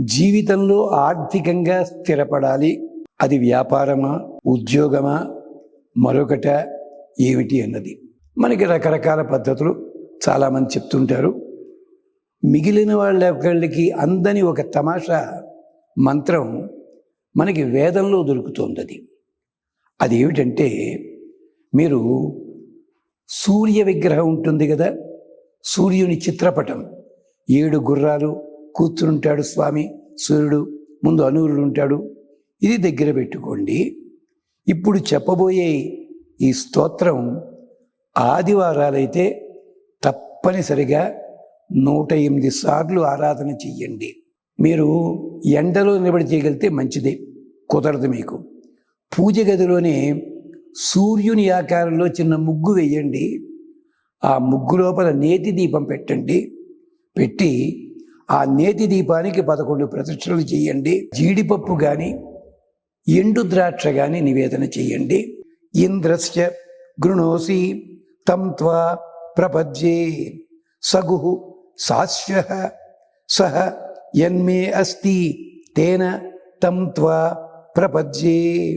జీవితంలో ఆర్థికంగా స్థిరపడాలి. అది వ్యాపారమా ఉద్యోగమా మరొకట ఏమిటి అన్నది. మనకి రకరకాల పద్ధతులు చాలామంది చెప్తుంటారు. మిగిలిన వాళ్ళ ఒకళ్ళకి అందని ఒక తమాషా మంత్రం మనకి వేదంలో దొరుకుతోంది అది ఏమిటంటే మీరు సూర్య విగ్రహం ఉంటుంది కదా సూర్యుని చిత్రపటం ఏడు గుర్రాలు కూర్చుంటాడు స్వామి సూర్యుడు ముందు అనూరుడు ఉంటాడు. ఇది దగ్గర పెట్టుకోండి. ఇప్పుడు చెప్పబోయే ఈ స్తోత్రం ఆదివారాలైతే తప్పనిసరిగా నూట ఎనిమిది సార్లు ఆరాధన చెయ్యండి. మీరు ఎండలో నిలబడి చేయగలిగితే మంచిదే. కుదరదు మీకు. పూజ గదిలోనే సూర్యుని ఆకారంలో చిన్న ముగ్గు వేయండి. ఆ ముగ్గు లోపల నేతి దీపం పెట్టండి. పెట్టి ఆ నేతి దీపానికి పదకొండు ప్రదక్షిణలు చేయండి. జీడిపప్పు కానీ ఎండు ద్రాక్ష కానీ నివేదన చేయండి. ఇంద్రస్య గృణోసి తం త్వా ప్రపద్యే. సగు సాస్య సహ యన్మే అస్తి తేన తం త్వా ప్రపద్యే.